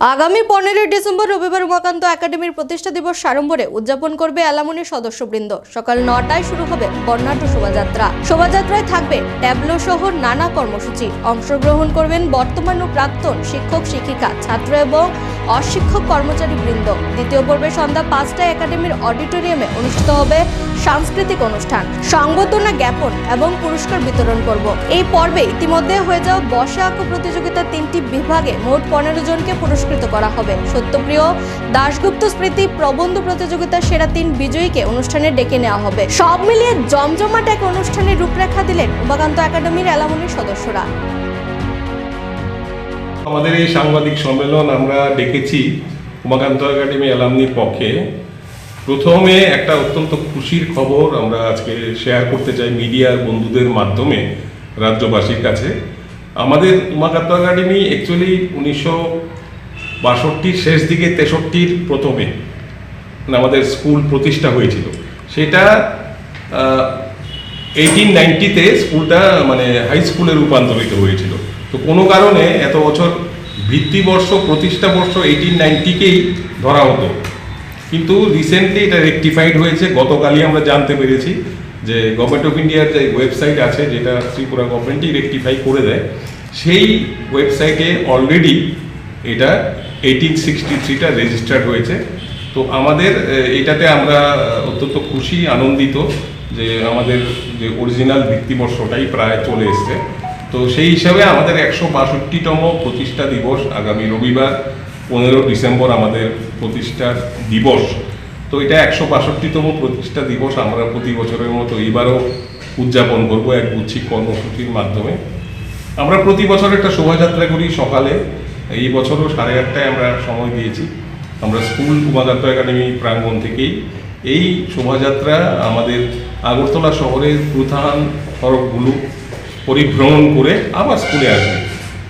আগামী পনেরোই ডিসেম্বর রবিবার উমাকান্ত একাডেমির প্রতিষ্ঠা দিবস সাড়ম্বরে উদযাপন করবে অ্যালামনি সদস্যবৃন্দ। সকাল নটায় শুরু হবে বর্ণাঢ্য শোভাযাত্রা। শোভাযাত্রায় থাকবে ট্যাবলো সহ নানা কর্মসূচি। অংশগ্রহণ করবেন বর্তমান ও প্রাক্তন শিক্ষক, শিক্ষিকা, ছাত্র এবং অশিক্ষক কর্মচারী বৃন্দ দ্বিতীয় পর্বে সন্ধ্যা পাঁচটায় একাডেমির অডিটোরিয়ামে অনুষ্ঠিত হবে সাংস্কৃতিক অনুষ্ঠান। সংবর্ধনা জ্ঞাপন এবং পুরস্কার বিতরণ করব। এই পর্বে ইতিমধ্যে হয়ে যাওয়া বসে আঁকো প্রতিযোগিতার তিনটি বিভাগে মোট পনেরো জনকে পুরস্কৃত করা হবে। সত্যপ্রিয় দাশগুপ্ত স্মৃতি প্রবন্ধ প্রতিযোগিতার সেরা তিন বিজয়ীকে অনুষ্ঠানে ডেকে নেওয়া হবে। সব মিলিয়ে জমজমাট এক অনুষ্ঠানের রূপরেখা দিলেন উমাকান্ত একাডেমির এলামনির সদস্যরা। আমাদের এই সাংবাদিক সম্মেলন আমরা ডেকেছি উমাকান্ত একাডেমি অ্যালামনির পক্ষে। প্রথমে একটা অত্যন্ত খুশির খবর আমরা আজকে শেয়ার করতে চাই মিডিয়ার বন্ধুদের মাধ্যমে, রাজ্যবাসীর কাছে। আমাদের উমাকান্ত একাডেমি অ্যাকচুয়ালি উনিশশো বাষট্টির শেষ দিকে তেষট্টির প্রথমে মানে আমাদের স্কুল প্রতিষ্ঠা হয়েছিল। সেটা এইটিন নাইনটিতে স্কুলটা মানে হাই স্কুলে রূপান্তরিত হয়েছিল। তো কোনো কারণে এত বছর ভিত্তিবর্ষ প্রতিষ্ঠা বর্ষ এইটিন নাইনটিকেই ধরা হতো। কিন্তু রিসেন্টলি এটা রেকটিফাইড হয়েছে, গতকালই আমরা জানতে পেরেছি যে গভর্নমেন্ট অফ ইন্ডিয়ার যে ওয়েবসাইট আছে, যেটা ত্রিপুরা গভর্নমেন্টই রেকটিফাই করে দেয়, সেই ওয়েবসাইটে অলরেডি এটা এইটিন সিক্সটি থ্রিটা রেজিস্টার্ড হয়েছে। তো আমাদের এটাতে আমরা অত্যন্ত খুশি, আনন্দিত যে আমাদের যে অরিজিনাল ভিত্তিবর্ষটাই প্রায় চলে এসছে। তো সেই হিসাবে আমাদের একশো বাষট্টিতম প্রতিষ্ঠা দিবস আগামী রবিবার, পনেরো ডিসেম্বর আমাদের প্রতিষ্ঠার দিবস। তো এটা একশো বাষট্টিতম প্রতিষ্ঠা দিবস, আমরা প্রতি বছরের মতো এইবারও উদযাপন করব এক গুচ্ছিক কর্মসূচির মাধ্যমে। আমরা প্রতি বছর একটা শোভাযাত্রা করি সকালে। এই বছরও সাড়ে আটটায় আমরা সময় দিয়েছি। আমরা স্কুল উমাদত্ত একাডেমি প্রাঙ্গণ থেকেই এই শোভাযাত্রা আমাদের আগরতলা শহরের প্রধান সড়কগুলো পরিভ্রমণ করে আবার স্কুলে আসবে।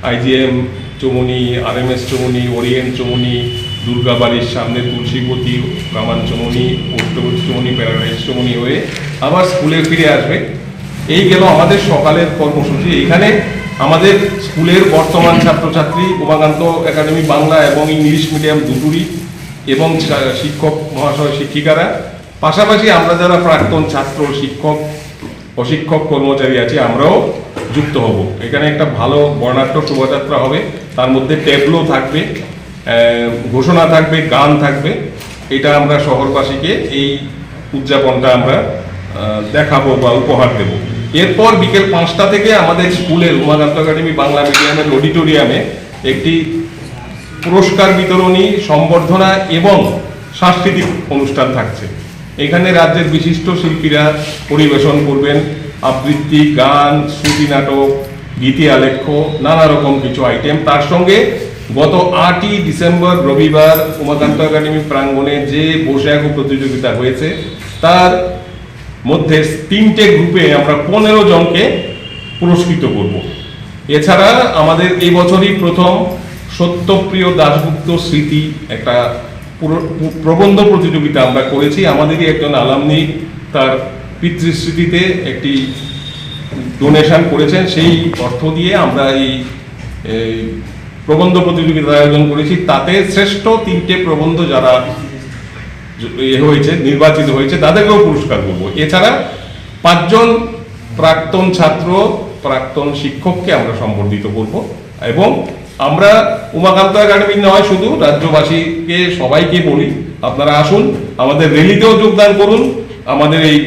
আইজিএম চমুনি আরএমএস চমুনি, ওরিয়েন্ট চমুনি, দুর্গাবাড়ির সামনে তুলসীপতি রামান চমুনি পোস্টবোর্ড চমুনি, প্যারাডাইস চমুনি হয়ে আবার স্কুলে ফিরে আসবে। এই গেল আমাদের সকালের কর্মসূচি। এখানে আমাদের স্কুলের বর্তমান ছাত্রছাত্রী, উমাকান্ত একাডেমি বাংলা এবং ইংলিশ মিডিয়াম দুটোরই এবং শিক্ষক, মহাশয় শিক্ষিকারা। পাশাপাশি আমরা যারা প্রাক্তন ছাত্র, শিক্ষক, অশিক্ষক কর্মচারী আছি, আমরাও যুক্ত হব। এখানে একটা ভালো বর্ণাঢ্য শোভাযাত্রা হবে। তার মধ্যে ট্যাবলো থাকবে ঘোষণা থাকবে, গান থাকবে। এটা আমরা শহরবাসীকে এই উদযাপনটা আমরা দেখাবো বা উপহার দেব। এরপর বিকেল পাঁচটা থেকে আমাদের স্কুলের উমাকান্ত একাডেমি বাংলা মিডিয়ামের অডিটোরিয়ামে একটি পুরস্কার বিতরণী, সম্বর্ধনা এবং সাংস্কৃতিক অনুষ্ঠান থাকছে। এখানে রাজ্যের বিশিষ্ট শিল্পীরা পরিবেশন করবেন। আবৃত্তি, গান, শ্রুতি নাটক, গীতি আলেখ্য, নানা রকম কিছু আইটেম তার সঙ্গে গত আটই ডিসেম্বর রবিবার উমাকান্ত একাডেমি প্রাঙ্গণে যে বসে প্রতিযোগিতা হয়েছে, তার মধ্যে তিনটে গ্রুপে আমরা পনেরো জনকে পুরস্কৃত করব। এছাড়া আমাদের এই বছরই প্রথম সত্যপ্রিয় দাশগুপ্ত স্মৃতি একটা প্রবন্ধ প্রতিযোগিতা আমরা করেছি। আমাদেরই একজন আলামনি তার পিতৃস্মৃতিতে একটি ডোনেশন করেছেন সেই অর্থ দিয়ে আমরা এই প্রবন্ধ প্রতিযোগিতার আয়োজন করেছি। তাতে শ্রেষ্ঠ তিনটে প্রবন্ধ যারা হয়েছে, নির্বাচিত হয়েছে, তাদেরকেও পুরস্কার করব এছাড়া পাঁচজন প্রাক্তন ছাত্র, প্রাক্তন শিক্ষককে আমরা সম্বর্ধিত করব এবং আমরা উমাকান্ত একাডেমি নয়, শুধু রাজ্যবাসীকে সবাইকে বলি, আপনারা আসুন, আমাদের রেলিতেও যোগদান করুন। আমাদের এই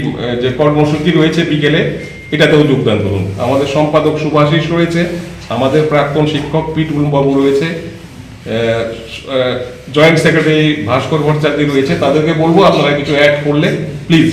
যে কর্মসূচি রয়েছে বিকেলে, এটাতেও যোগদান করুন। আমাদের সম্পাদক সুভাষিস রয়েছে, আমাদের প্রাক্তন শিক্ষক পিটুল বাবু রয়েছে জয়েন্ট সেক্রেটারি ভাস্কর ভট্টাচার্য রয়েছে, তাদেরকে বলব আপনারা কিছু অ্যাড করলে প্লিজ